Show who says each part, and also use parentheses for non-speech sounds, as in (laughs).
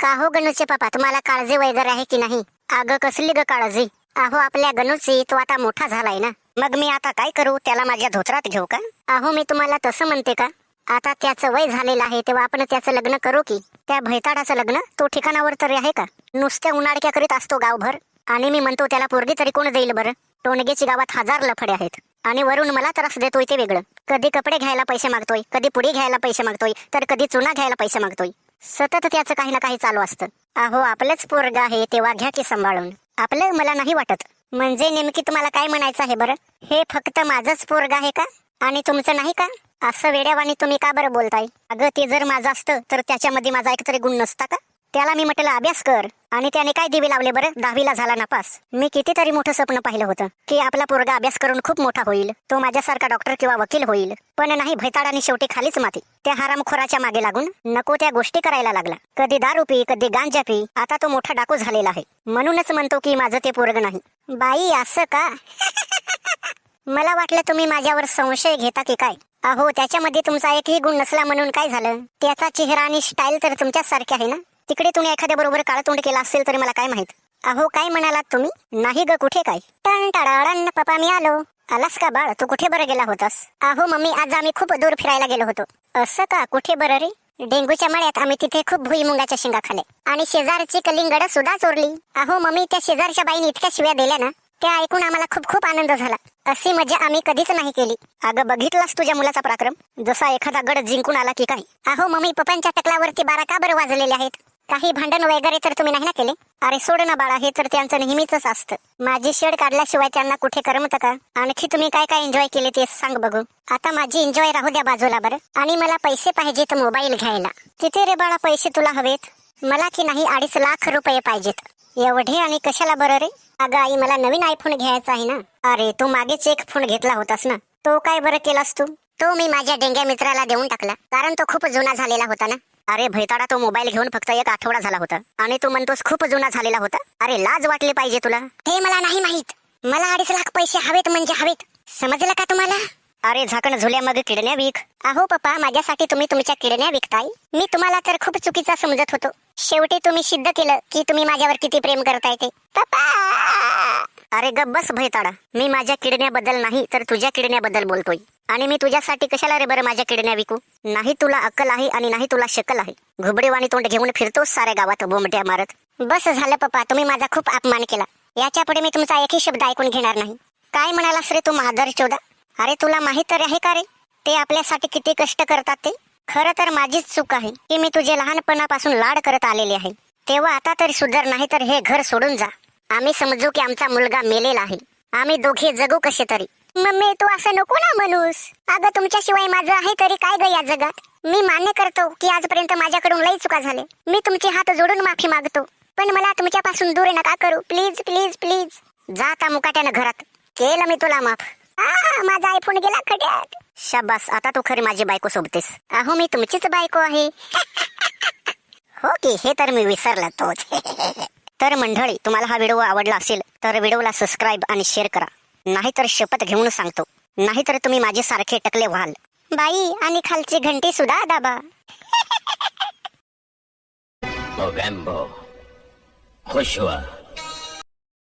Speaker 1: का हो गणूचे पापा? तुम्हाला काळजी वगैरे आहे की नाही? अगं कसली ग काळजी? अहो आपल्या गणूची तो आता मोठा झालाय ना. मग मी आता काय करू? त्याला माझ्या धोत्रात घेऊ का? अहो मी तुम्हाला तसं म्हणते का? आता त्याचं वय झालेलं आहे तेव्हा आपण त्याचं लग्न करू की? त्या भैताडाचं लग्न? तो ठिकाणावर तरी आहे का? नुसत्या उन्हाळक्या करीत असतो गावभर. आणि मी म्हणतो त्याला पोरगी तरी कोण देईल बरं? टोणगेची गावात हजार लफडे आहेत. आणि वरून मला त्रास देतोय ते वेगळं. कधी कपडे घ्यायला पैसे मागतोय कधी पुडी घ्यायला पैसे मागतोय तर कधी चुना घ्यायला पैसे मागतोय. सतत त्याचं काही ना काही चालू असतं. अहो आपलंच पोरग आहे तेव्हा घ्या की सांभाळून. आपलं मला नाही वाटत. म्हणजे नेमकी तुम्हाला काय म्हणायचं आहे बरं? हे फक्त माझंच पोरग आहे का? आणि तुमचं नाही का? असं वेड्यावानी तुम्ही का बरं बोलताय? अगं ते जर माझं असतं तर त्याच्यामध्ये माझा एकतरी गुण नसता का? त्याला मी म्हटलं अभ्यास कर. आणि त्याने काय दिवे लावले बरं? दहावीला झाला नापास. मी कितीतरी मोठं स्वप्न पाहिलं होतं की आपला पोरगा अभ्यास करून खूप मोठा होईल. तो माझ्यासारखा डॉक्टर किंवा वकील होईल. पण नाही भैताडाने शेवटी खालीच माती. त्या हरामखोराच्या मागे लागून नको त्या गोष्टी करायला लागला. कधी दारू पी कधी गांजा पी आता तो मोठा डाकू झालेला आहे. म्हणूनच म्हणतो की माझं ते पोरग नाही. बाई असं का? (laughs) मला वाटलं तुम्ही माझ्यावर संशय घेता की काय? अहो त्याच्यामध्ये तुमचा एकही गुण नसला म्हणून काय झालं? त्याचा चेहरा आणि स्टाईल तर तुमच्याच सारखे आहे ना? तिकडे तुम्ही एखाद्या बरोबर काळ तोंड केला असेल तरी मला काय माहीत? अहो काय म्हणालात तुम्ही? नाही ग कुठे काय? टन टडाडन पप्पा मी आलो. आलास का बाळ? तू कुठे बरं गेला होतास? अहो मम्मी आज आम्ही खूप दूर फिरायला गेलो होतो. असं का? कुठे बरं रे? डेंगूच्या मळ्यात आम्ही तिथे खूप भुईमुंगाच्या शेंगा खाले आणि शेजारची कलिंगड सुद्धा चोरली. अहो मम्मी त्या शेजारच्या बाईने इतक्या शिव्या दिल्या ना त्या ऐकून आम्हाला खूप खूप आनंद झाला. अशी मजा आम्ही कधीच नाही केली. अगं बघितलास तुझ्या मुलाचा पराक्रम? जसा एखादा गड जिंकून आला की काय? अहो मम्मी पप्पांच्या टकलावरती बारा का बरं वाजलेले आहेत? काही भांडण वगैरे तर तुम्ही नाही ना केले? अरे सोड ना बाळा हे तर त्यांचं नेहमीच असतं. माझी शेड काढल्याशिवाय त्यांना कुठे करमत का? आणखी तुम्ही काय काय एन्जॉय केले ते सांग बघू. आता माझी एन्जॉय राहू द्या बाजूला बरं. आणि मला पैसे पाहिजेत मोबाईल घ्यायला. किती रे बाळा पैसे तुला हवेत? मला की नाही अडीच लाख रुपये पाहिजेत. एवढे आणि कशाला बरं रे? अगं आई मला नवीन आयफोन घ्यायचा आहे ना. अरे तू मागेच एक फोन घेतला होतास ना. तो काय बरं केलास तू? तो मी माझ्या डेंग्या मित्राला देऊन टाकला. कारण तो खूप जुना झालेला होता ना. अरे भैताडा तो मोबाईल घेऊन फक्त एक आठवडा झाला होता. आणि तू म्हणतोस खूप जुना झालेला होता. अरे लाज वाटली पाहिजे तुला. ते मला नाही माहीत. मला अडीच लाख पैसे हवेत म्हणजे हवेत. समजलं का तुम्हाला? अरे झाकण झुल्या मग किडण्या विक. अहो पप्पा माझ्यासाठी तुम्ही तुमच्या किडण्या विकताय. मी तुम्हाला तर खूप चुकीचा समजत होतो. शेवटी तुम्ही सिद्ध केलं की तुम्ही माझ्यावर किती प्रेम करताय ते. पप्पा! अरे गब्बस भैताडा. मी माझ्या किडण्याबद्दल नाही तर तुझ्या किडण्याबद्दल बोलतोय. आणि मी तुझ्यासाठी कशाला रे बरं माझ्या किडण्या विकू? नाही तुला अक्कल आहे आणि नाही तुला शकल आहे. घुबडेवाणी तोंड घेऊन फिरतोस साऱ्या गावात बोंबट्या मारत. बस झालं पप्पा तुम्ही माझा खूप अपमान केला. याच्यापुढे मी तुमचा एकही शब्द ऐकून घेणार नाही. काय म्हणालास रे तू महादर चोदा? अरे तुला माहीत तर आहे का रे? ते आपल्यासाठी किती कष्ट करतात ते? खरं तर माझीच चूक आहे की मी तुझे लहानपणापासून लाड करत आलेले आहे. तेव्हा आता तरी सुधार नाही तर हे घर सोडून जा. आम्ही समजू की आमचा मुलगा मेलेला आहे. आम्ही दोघे जगू कसे तरी. मम्मी तू असं नको ना म्हणूस. अगं तुमच्याशिवाय माझं आहे तरी काय ग या जगात? मी मान्य करतो की आजपर्यंत माझ्याकडून लई चुका झाले. मी तुमचे हात जोडून माफी मागतो. पण मला तुमच्यापासून दूर नका करू? Please please please. जाता मुकाट्यानं घरात. केलं मी तुला माफ. आ, माझा आयफोन गेला खड्यात शाबास आता तू खरी माझी बायको सोबतेस. अहो मी तुमचीच बायको आहे. (laughs) हो की हे तर मी विसरला तोच. (laughs) तर मंडळी तुम्हाला हा व्हिडिओ आवडला असेल तर व्हिडिओला सबस्क्राईब आणि शेअर करा. नाहीतर शपथ घेऊन सांगतो. नाहीतर तुम्ही माझे सारखे टकले व्हाल. बाई आणि खालची घंटी सुद्धा दाबा. (laughs)
Speaker 2: खुश हुआ